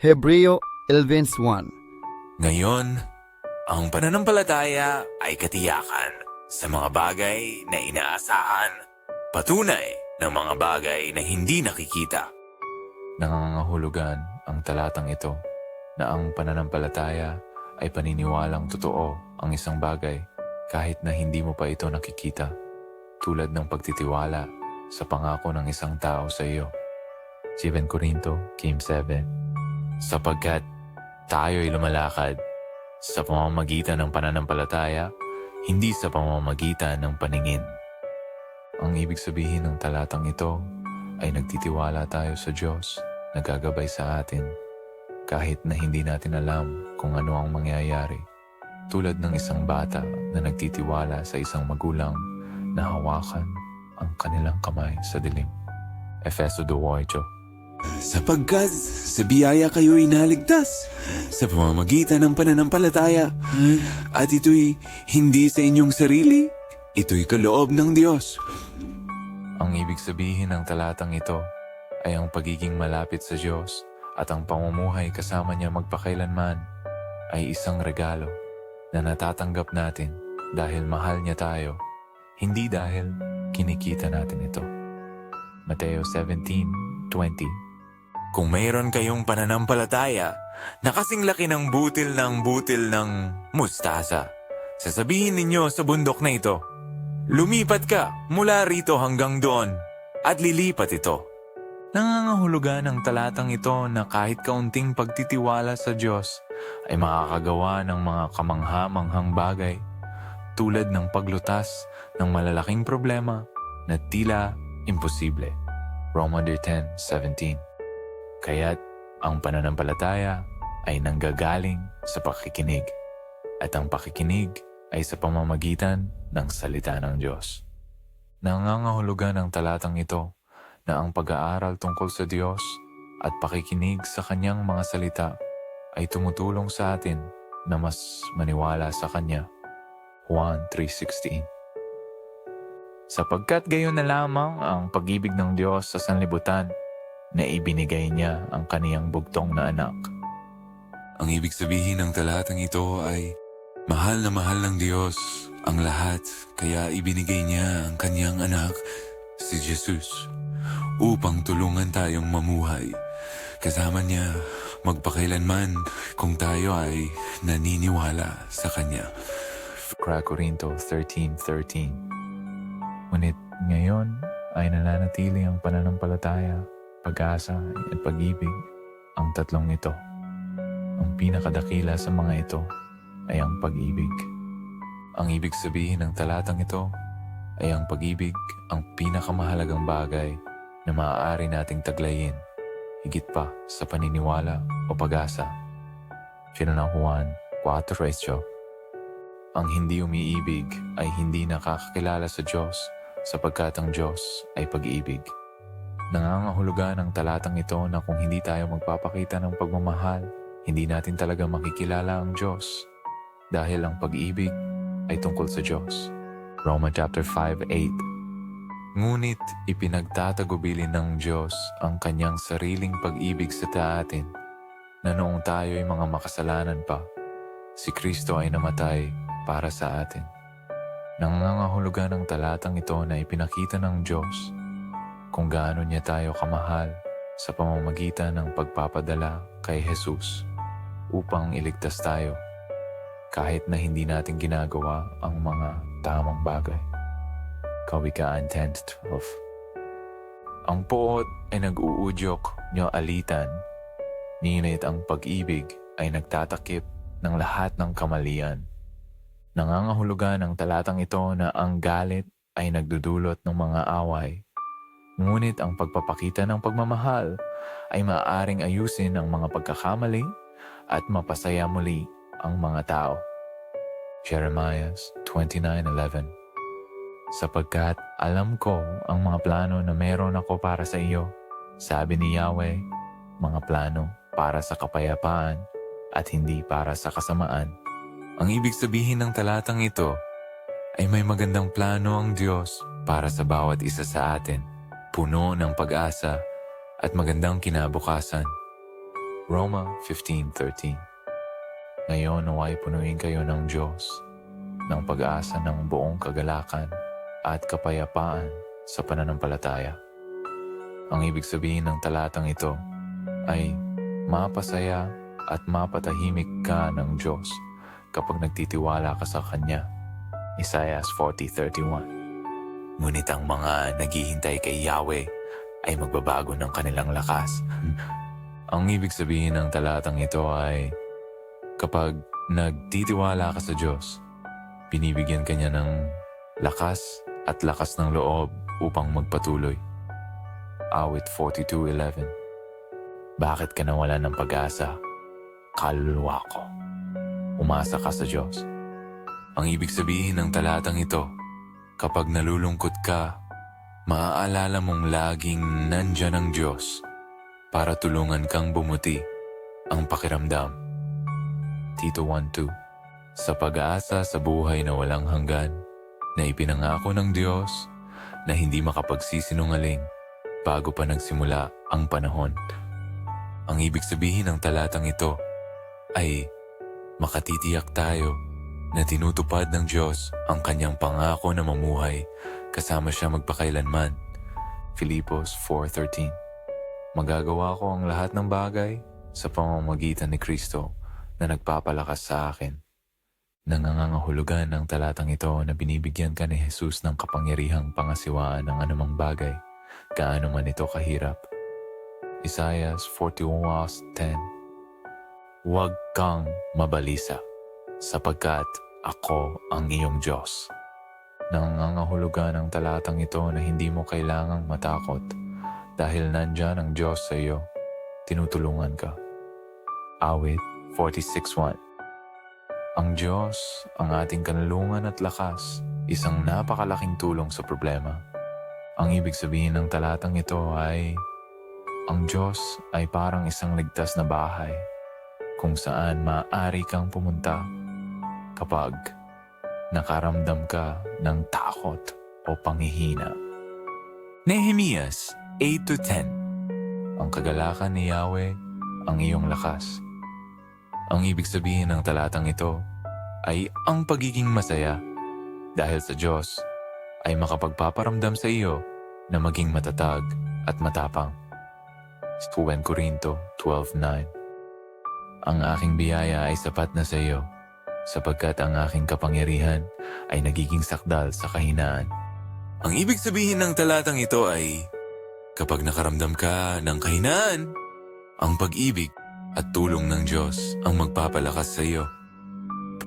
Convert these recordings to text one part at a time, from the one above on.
Hebreo 11.1 Ngayon, ang pananampalataya ay katiyakan sa mga bagay na inaasahan, patunay ng mga bagay na hindi nakikita. Nangangahulugan ang talatang ito na ang pananampalataya ay paniniwalang totoo ang isang bagay kahit na hindi mo pa ito nakikita, tulad ng pagtitiwala sa pangako ng isang tao sa iyo. 7 Corinto, Kim 7 Sapagkat tayo ay lumalakad sa pamamagitan ng pananampalataya, hindi sa pamamagitan ng paningin. Ang ibig sabihin ng talatang ito ay nagtitiwala tayo sa Diyos na gagabay sa atin kahit na hindi natin alam kung ano ang mangyayari. Tulad ng isang bata na nagtitiwala sa isang magulang na hawakan ang kanilang kamay sa dilim. Efeso 2.8 Sapagkat sa biyaya kayo inaligtas sa pamamagitan ng pananampalataya. At ito'y hindi sa inyong sarili, ito'y kaloob ng Diyos. Ang ibig sabihin ng talatang ito ay ang pagiging malapit sa Diyos at ang pamumuhay kasama niya magpakailanman ay isang regalo na natatanggap natin dahil mahal niya tayo, hindi dahil kinikita natin ito. Mateo 17:20 Kung mayroon kayong pananampalataya na kasing laki ng butil ng butil ng mustasa, sasabihin ninyo sa bundok na ito, Lumipat ka mula rito hanggang doon at lilipat ito. Nangangahulugan ng talatang ito na kahit kaunting pagtitiwala sa Diyos ay makakagawa ng mga kamangha-manghang bagay tulad ng paglutas ng malalaking problema na tila imposible. Roma 10:17. Kaya't ang pananampalataya ay nanggagaling sa pakikinig at ang pakikinig ay sa pamamagitan ng salita ng Diyos. Nangangahulugan ng talatang ito na ang pag-aaral tungkol sa Diyos at pakikinig sa Kanyang mga salita ay tumutulong sa atin na mas maniwala sa Kanya. Juan 3.16 Sapagkat gayon na lamang ang pag-ibig ng Diyos sa sanlibutan na ibinigay niya ang kaniyang bugtong na anak. Ang ibig sabihin ng talatang ito ay mahal na mahal ng Diyos ang lahat kaya ibinigay niya ang kanyang anak, si Jesus, upang tulungan tayong mamuhay. Kasama niya magpakailanman kung tayo ay naniniwala sa Kanya. 1 Corinto 13.13 Ngunit ngayon ay nananatili ang pananampalataya, pag-asa at pag-ibig, ang tatlong ito. Ang pinakadakila sa mga ito ay ang pag-ibig. Ang ibig sabihin ng talatang ito ay ang pag-ibig ang pinakamahalagang bagay na maaari nating taglayin, higit pa sa paniniwala o pag-asa. Sino ng Juan 4.8 Ang hindi umiibig ay hindi nakakakilala sa Diyos sapagkat ang Diyos ay pag-ibig. Nangangahulugan ng talatang ito na kung hindi tayo magpapakita ng pagmamahal, hindi natin talaga makikilala ang Diyos dahil ang pag-ibig ay tungkol sa Diyos. Roma chapter 5:8 Ngunit ipinagtatagubilin ng Diyos ang kanyang sariling pag-ibig sa atin na noong tayo ay mga makasalanan pa, si Kristo ay namatay para sa atin. Nangangahulugan ng talatang ito na ipinakita ng Diyos kung gaano niya tayo kamahal sa pamamagitan ng pagpapadala kay Jesus upang iligtas tayo kahit na hindi natin ginagawa ang mga tamang bagay. Kawikaan 10.12 Ang poot ay nag-uudyok niyo alitan, ngunit ang pag-ibig ay nagtatakip ng lahat ng kamalian. Nangangahulugan ng talatang ito na ang galit ay nagdudulot ng mga away, ngunit ang pagpapakita ng pagmamahal ay maaaring ayusin ang mga pagkakamali at mapasaya muli ang mga tao. Jeremiah 29.11 Sapagkat alam ko ang mga plano na meron ako para sa iyo, sabi ni Yahweh, mga plano para sa kapayapaan at hindi para sa kasamaan. Ang ibig sabihin ng talatang ito ay may magandang plano ang Diyos para sa bawat isa sa atin, puno ng pag-asa at magandang kinabukasan. Roma 15.13 Ngayon naway punuin kayo ng Diyos ng pag-asa ng buong kagalakan at kapayapaan sa pananampalataya. Ang ibig sabihin ng talatang ito ay mapasaya at mapatahimik ka ng Diyos kapag nagtitiwala ka sa Kanya. Isaiah 40.31 Ngunit ang mga naghihintay kay Yahweh ay magbabago ng kanilang lakas. Ang ibig sabihin ng talatang ito ay kapag nagtitiwala ka sa Diyos, binibigyan ka niya ng lakas at lakas ng loob upang magpatuloy. Awit 42.11 Bakit ka nawala ng pag-asa? Kaluluwa ko. Umasa ka sa Diyos. Ang ibig sabihin ng talatang ito, kapag nalulungkot ka, maaalala mong laging nandyan ang Diyos para tulungan kang bumuti ang pakiramdam. Tito 1.2 Sa pag-aasa sa buhay na walang hanggan, na ipinangako ng Diyos na hindi makapagsisinungaling bago pa nagsimula ang panahon. Ang ibig sabihin ng talatang ito ay makatitiyak tayo na tinutupad ng Diyos ang kanyang pangako na mamuhay kasama siya magpakailanman. Filipos 4.13 Magagawa ko ang lahat ng bagay sa pamamagitan ni Kristo na nagpapalakas sa akin. Nangangahulugan ng talatang ito na binibigyan ka ni Jesus ng kapangyarihang pangasiwaan ng anumang bagay, gaano man ito kahirap. Isaiah 41:10 Huwag kang mabalisa, sapagkat ako ang iyong Diyos. Nangangahulugan ng talatang ito na hindi mo kailangang matakot dahil nandyan ang Diyos sa iyo. Tinutulungan ka. Awit 46.1 Ang Diyos, ang ating kanlungan at lakas, isang napakalaking tulong sa problema. Ang ibig sabihin ng talatang ito ay, ang Diyos ay parang isang ligtas na bahay kung saan maaari kang pumunta kapag nakaramdam ka ng takot o panghihina. Nehemias 8-10 Ang kagalakan ni Yahweh ang iyong lakas. Ang ibig sabihin ng talatang ito ay ang pagiging masaya dahil sa Diyos ay makapagpaparamdam sa iyo na maging matatag at matapang. 2 Korinto 12.9 Ang aking biyaya ay sapat na sa iyo sapagkat ang aking kapangyarihan ay nagiging sakdal sa kahinaan. Ang ibig sabihin ng talatang ito ay kapag nakaramdam ka ng kahinaan, ang pag-ibig at tulong ng Diyos ang magpapalakas sa iyo.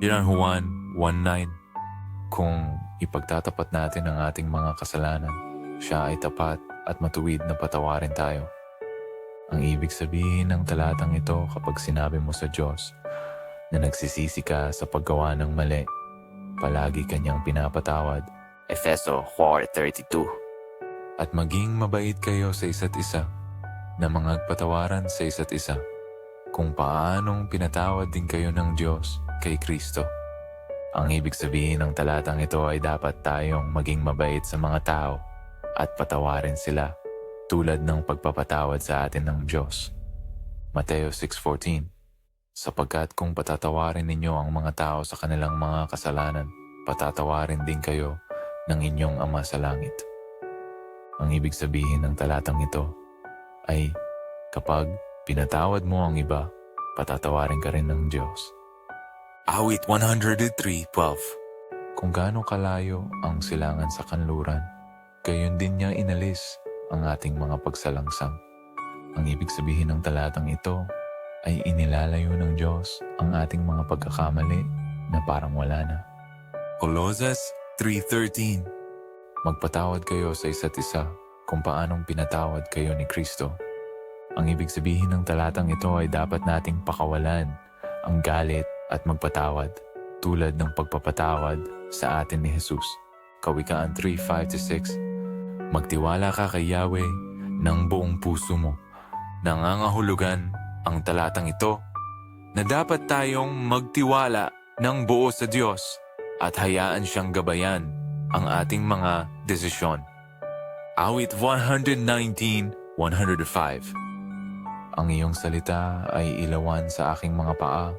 Yan ang Juan 1.9 Kung ipagtatapat natin ang ating mga kasalanan, siya ay tapat at matuwid na patawarin tayo. Ang ibig sabihin ng talatang ito kapag sinabi mo sa Diyos na nagsisisi ka sa paggawa ng mali, palagi kanyang pinapatawad Efeso 4.32 at maging mabait kayo sa isa't isa na mga patawaran sa isa't isa kung paanong pinatawad din kayo ng Diyos kay Kristo. Ang ibig sabihin ng talatang ito ay dapat tayong maging mabait sa mga tao at patawarin sila tulad ng pagpapatawad sa atin ng Diyos. Mateo 6.14 Sapagkat kung patatawarin ninyo ang mga tao sa kanilang mga kasalanan, patatawarin din kayo ng inyong Ama sa Langit. Ang ibig sabihin ng talatang ito ay kapag pinatawad mo ang iba, patatawarin ka rin ng Diyos. Awit 103.12 Kung gaano kalayo ang silangan sa kanluran, gayon din niya inalis ang ating mga pagsalangsang. Ang ibig sabihin ng talatang ito ay inilalayo ng Diyos ang ating mga pagkakamali na parang wala na. Colossus 3.13 Magpatawad kayo sa isa't isa kung paanong pinatawad kayo ni Kristo. Ang ibig sabihin ng talatang ito ay dapat nating pakawalan ang galit at magpatawad tulad ng pagpapatawad sa atin ni Jesus. Kawikaan 3.5-6 Magtiwala ka kay Yahweh ng buong puso mo. Nangangahulugan ang talatang ito na dapat tayong magtiwala ng buo sa Diyos at hayaan siyang gabayan ang ating mga desisyon. Awit 119.105 Ang iyong salita ay ilawan sa aking mga paa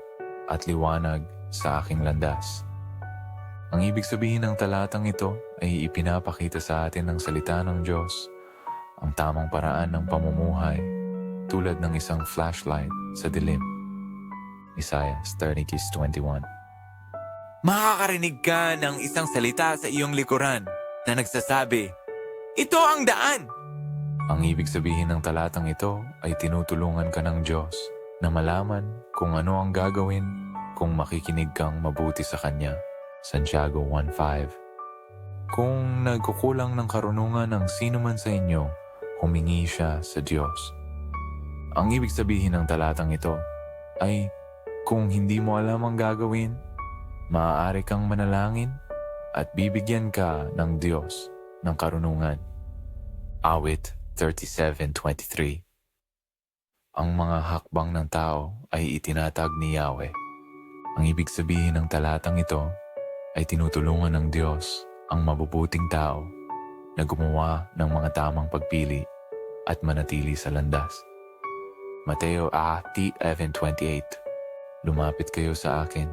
at liwanag sa aking landas. Ang ibig sabihin ng talatang ito ay ipinapakita sa atin ng salita ng Diyos ang tamang paraan ng pamumuhay tulad ng isang flashlight sa dilim. Isaiah 30:21 Makakarinig ka ng isang salita sa iyong likuran na nagsasabi, Ito ang daan! Ang ibig sabihin ng talatang ito ay tinutulungan ka ng Diyos na malaman kung ano ang gagawin kung makikinig kang mabuti sa Kanya. Santiago 1.5 Kung nagkukulang ng karunungan ng sino man sa inyo, humingi siya sa Diyos. Ang ibig sabihin ng talatang ito ay kung hindi mo alam ang gagawin, maaari kang manalangin at bibigyan ka ng Diyos ng karunungan. Awit 37.23 Ang mga hakbang ng tao ay itinatag ni Yahweh. Ang ibig sabihin ng talatang ito ay tinutulungan ng Diyos ang mabubuting tao na gumawa ng mga tamang pagpili at manatili sa landas. Mateo 11.28 Lumapit kayo sa akin,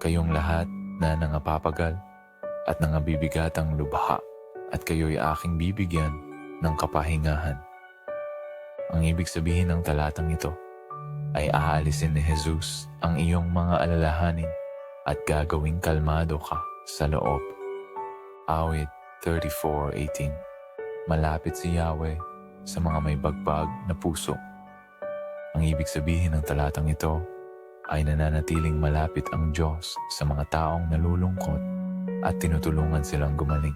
kayong lahat na nangapapagal at nangabibigatang lubha at kayo'y aking bibigyan ng kapahingahan. Ang ibig sabihin ng talatang ito ay aalisin ni Jesus ang iyong mga alalahanin at gagawing kalmado ka sa loob. Awit 34.18 Malapit si Yahweh sa mga may bagbag na puso. Ang ibig sabihin ng talatang ito ay nananatiling malapit ang Diyos sa mga taong nalulungkot at tinutulungan silang gumaling.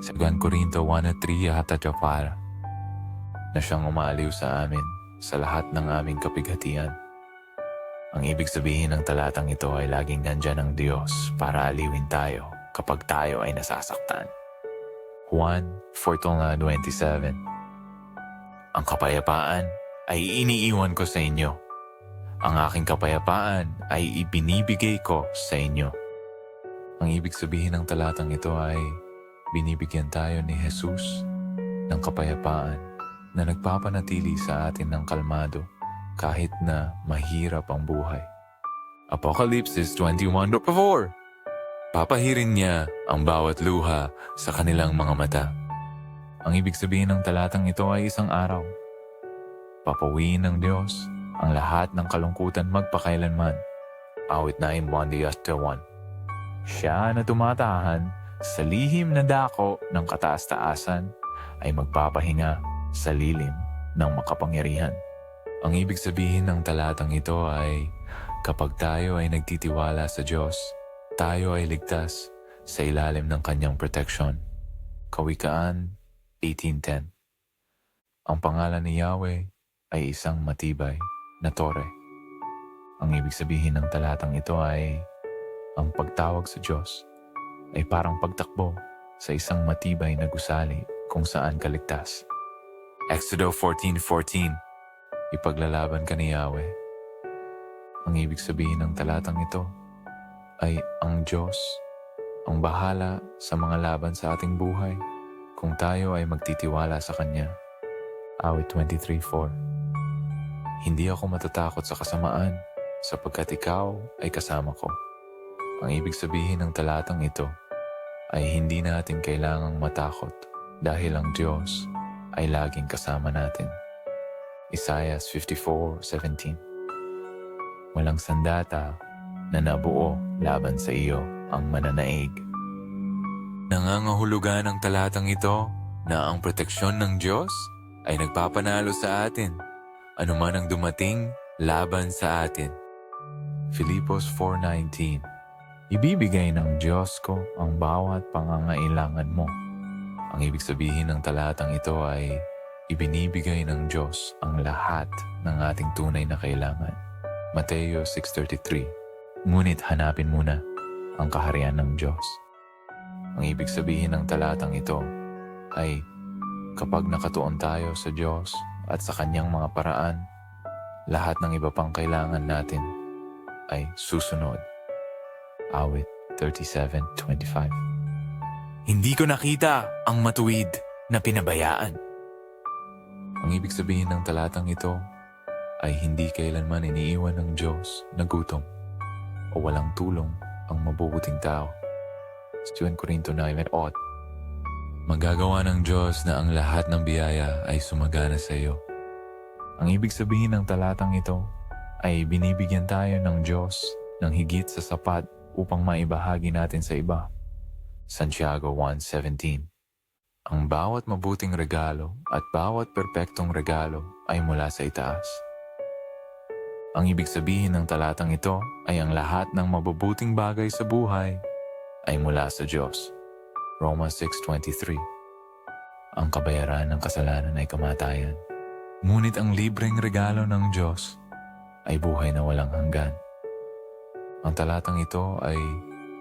Sa 2 Corinto 1 at 3 hatatapara na siyang umaaliw sa amin sa lahat ng aming kapighatian. Ang ibig sabihin ng talatang ito ay laging nandyan ang Diyos para aliwin tayo kapag tayo ay nasasaktan. Juan 4.27 Ang kapayapaan ay iniiwan ko sa inyo. Ang aking kapayapaan ay ibinibigay ko sa inyo. Ang ibig sabihin ng talatang ito ay binibigyan tayo ni Jesus ng kapayapaan na nagpapanatili sa atin ng kalmado kahit na mahirap ang buhay. Apocalypse 21.4 Papahirin niya ang bawat luha sa kanilang mga mata. Ang ibig sabihin ng talatang ito ay isang araw. Papawiin ng Diyos ang lahat ng kalungkutan magpakailanman. Awit 9, 1 1 Siya na tumatahan sa lihim na dako ng kataas-taasan ay magpapahinga sa lilim ng makapangyarihan. Ang ibig sabihin ng talatang ito ay kapag tayo ay nagtitiwala sa Diyos, tayo ay ligtas sa ilalim ng kanyang protection. Kawikaan 18.10 Ang pangalan ni Yahweh ay isang matibay na tore. Ang ibig sabihin ng talatang ito ay ang pagtawag sa Diyos ay parang pagtakbo sa isang matibay na gusali kung saan kaligtas. Exodo 14.14 Ipaglalaban ka ni Yahweh. Ang ibig sabihin ng talatang ito ay ang Diyos ang bahala sa mga laban sa ating buhay kung tayo ay magtitiwala sa Kanya. Awit 23.4 Hindi ako matatakot sa kasamaan sapagkat ikaw ay kasama ko. Ang ibig sabihin ng talatang ito ay hindi natin kailangang matakot dahil ang Diyos ay laging kasama natin. Isaiah 54.17 Walang sandata na nabuo laban sa iyo ang mananaig. Nangangahulugan ang talatang ito na ang proteksyon ng Diyos ay nagpapanalo sa atin anuman ang dumating laban sa atin. Filipos 4.19 Ibibigay ng Diyos ko ang bawat pangangailangan mo. Ang ibig sabihin ng talatang ito ay ibinibigay ng Diyos ang lahat ng ating tunay na kailangan. Mateo 6.33 Ngunit hanapin muna ang kaharian ng Diyos. Ang ibig sabihin ng talatang ito ay kapag nakatuon tayo sa Diyos at sa Kanyang mga paraan, lahat ng iba pang kailangan natin ay susunod. Awit 37.25 Hindi ko nakita ang matuwid na pinabayaan. Ang ibig sabihin ng talatang ito ay hindi kailanman iniiwan ng Diyos na gutom o walang tulong ang mabubuting tao. Sa 2 Corinto 9 at Magagawa ng Diyos na ang lahat ng biyaya ay sumagana sa iyo. Ang ibig sabihin ng talatang ito ay binibigyan tayo ng Diyos ng higit sa sapat upang maibahagi natin sa iba. Santiago 1.17 Ang bawat mabuting regalo at bawat perpektong regalo ay mula sa itaas. Ang ibig sabihin ng talatang ito ay ang lahat ng mabubuting bagay sa buhay ay mula sa Diyos. Romans 6.23 Ang kabayaran ng kasalanan ay kamatayan. Ngunit ang libreng regalo ng Diyos ay buhay na walang hanggan. Ang talatang ito ay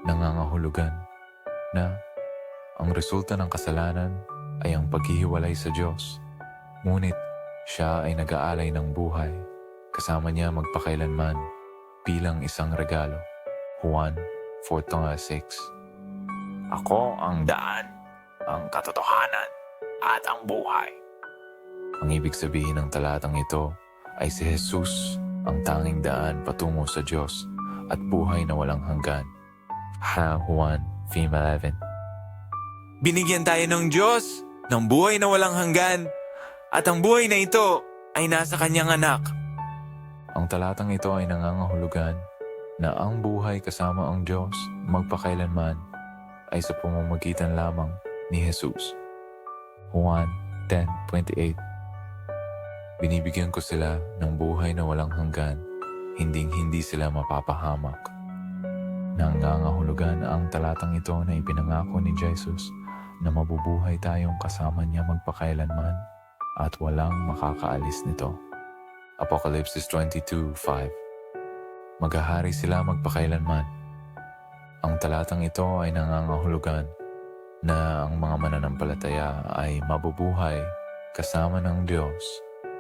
nangangahulugan na ang resulta ng kasalanan ay ang paghihiwalay sa Diyos. Ngunit siya ay nag-aalay ng buhay, kasama niya magpakailanman bilang isang regalo. Juan 4.6 Ako ang daan, ang katotohanan, at ang buhay. Ang ibig sabihin ng talatang ito ay si Jesus ang tanging daan patungo sa Diyos at buhay na walang hanggan. Ha Juan 11 Binigyan tayo ng Diyos ng buhay na walang hanggan at ang buhay na ito ay nasa kanyang anak. Ang talatang ito ay nangangahulugan na ang buhay kasama ang Diyos magpakailanman ay sa pamamagitan lamang ni Jesus. Juan 10.28 Binibigyan ko sila ng buhay na walang hanggan, hinding hindi sila mapapahamak. Nangangahulugan ang talatang ito na ipinangako ni Jesus na mabubuhay tayong kasama niya magpakailanman at walang makakaalis nito. Apocalypse 22.5 Maghahari sila magpakailanman. Ang talatang ito ay nangangahulugan na ang mga mananampalataya ay mabubuhay kasama ng Diyos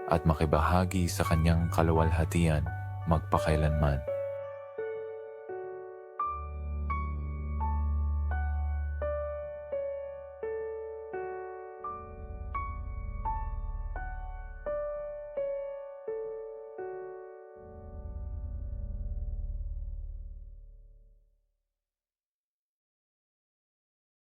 at makibahagi sa kanyang kaluwalhatian magpakailanman.